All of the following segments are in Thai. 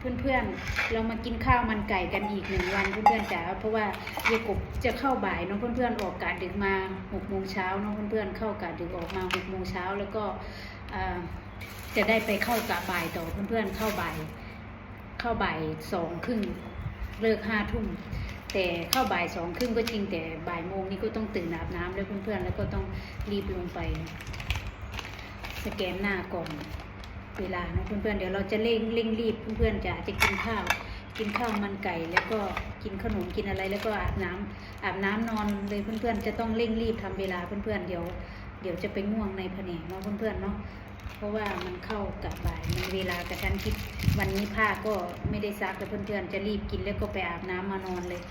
เพื่อนๆ เรามากินข้าวมันไก่กันอีกหนึ่งวันเพื่อนๆจ๋าเพราะว่ายายกบจะเข้าบ่ายน้องเพื่อนๆออกกะดึกมาหกโมงเช้าน้องเพื่อนๆเข้ากะดึกออกมาหกโมงเช้าแล้วก็จะได้ไปเข้ากะบ่ายต่อเพื่อนๆเข้าบ่ายเข้าบ่ายสองครึ่งเลิกห้าทุ่มแต่เข้าบ่ายสองครึ่งก็จริงแต่บ่ายโมงนี้ก็ต้องตื่นอาบน้ำแล้วยเพื่อนๆแล้วก็ต้องรีบลงไป สแกนหน้าก่อน เวลานะเพื่อนๆเดี๋ยวเราจะเร่งเร่งรีบเพื่อนๆจะจะกินข้าว กินข้าวมันไก่แล้วก็กินขนมกินอะไร แล้วก็อาบน้ำอาบน้ำนอนเลยเพื่อนๆจะต้องเร่งรีบทำเวลาเพื่อนๆเดี๋ยว เดี๋ยวจะไปง่วงในแผนกเนาะเพื่อนๆเนาะเพราะว่ามันเข้ากับบ่ายมันเวลากระชั้นชิดวันนี้ผ้าก็ไม่ได้ซักแต่เพื่อนๆจะรีบกินแล้วก็ไปอาบน้ำมานอนเลย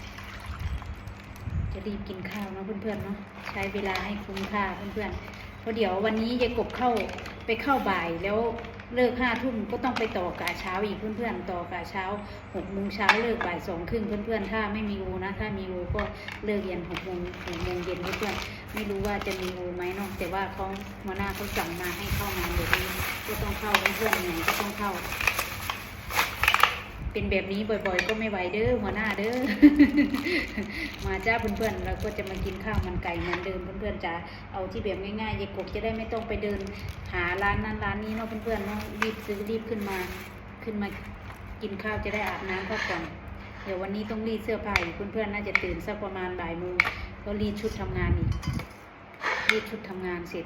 จะรีบกินข้าวเนาะเพื่อนๆเนาะใช้เวลาให้คุ้มค่าเพื่อนๆเพราะเดี๋ยววันนี้ยายกบเข้าไปเข้าบ่ายแล้ว เลิกห้าทุ่มก็ต้องไปต่อกะเช้าอีกเพื่อนๆ ต่อกะเช้าหกโมงเช้าเลิกบ่ายสองครึ่งเพื่อนๆ ถ้าไม่มีโอนะ ถ้ามีโอก็เลิกเย็นหกโมงหกโมงเย็นเพื่อนๆไม่รู้ว่าจะมีโอไหมเนาะแต่ว่าเขาหัวหน้าเขาสั่งมาให้เข้างานเดี๋ยวนี้ก็ต้องเข้าเพื่อนๆเนี่ยก็ต้องเข้า เป็นแบบนี้บ่อยๆ ก็ไม่ไหวเด้อหัวหน้าเด้อ มาจ้าเพื่อนๆเราก็จะมากินข้าวมันไก่เหมือนเดิมเพื่อนๆจะเอาที่แบบง่ายๆยายกบจะได้ไม่ต้องไปเดิน หาร้านนั้นร้านนี้เนาะเพื่อนๆเนาะรีบซื้อรีบขึ้นมาขึ้นมากินข้าวจะได้อาบน้ำพักผ่อนเดี๋ยววันนี้ต้องรีดเสื้อผ้าอีกเพื่อนๆน่าจะตื่นสักประมาณบ่ายโมงก็รีดชุดทำงานอีกรีดชุดทำงานเสร็จ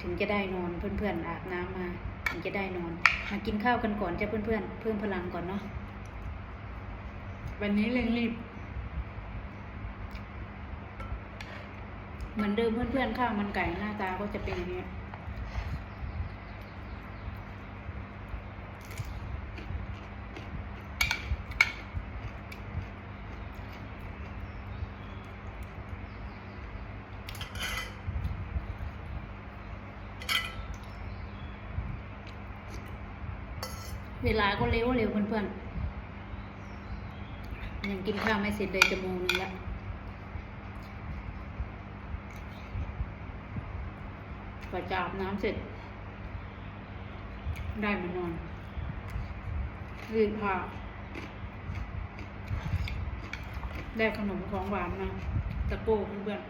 ถึงจะได้นอนเพื่อนๆอาบน้ำมา ถึงจะได้นอนมากินข้าวกันก่อนจ้ะเพื่อนๆเพิ่มพลังก่อนเนาะวันนี้เร่งรีบ เหมือนเดิมเพื่อนๆข้าวมันไก่หน้าตาก็จะเป็นอย่างนี้เวลาก็เร็วเร็วเพื่อนๆยังกินข้าวไม่เสร็จเลยจะโมงนึงแล้ว กว่าจะอาบน้ำเสร็จ ได้มานอนรีบพาได้ขนมของหวานมาตะโก้เพื่อน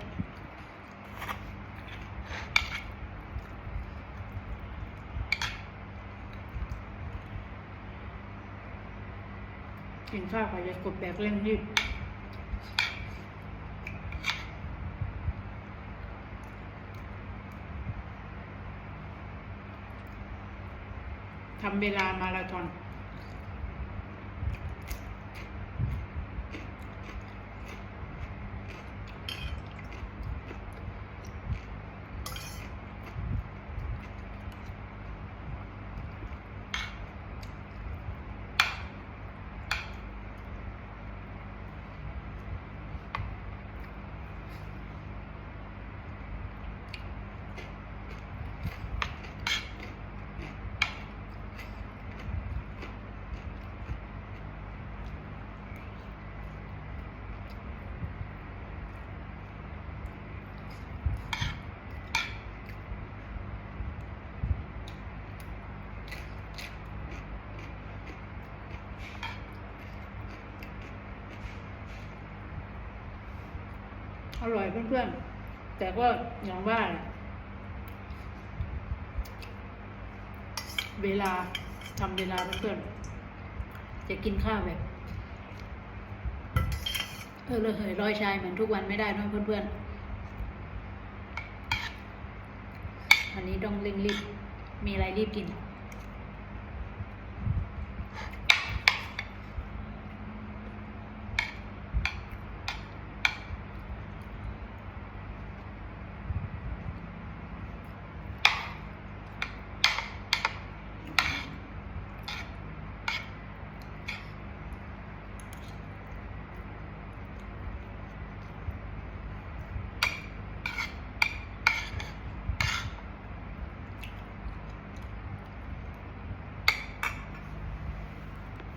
กินข้าวค่ะอย่ากดแบบเร่งรีบ ทำเวลามาราธอน ร่อยเพื่อนๆ แต่ก็อย่างว่า เวลาทำเวลาเพื่อนๆ จะกินข้าวแบบเออเลยเหยร้อยชายเหมือนทุกวันไม่ได้นะเพื่อนๆ วันนี้ต้องเร่งรีบ มีอะไรรีบกิน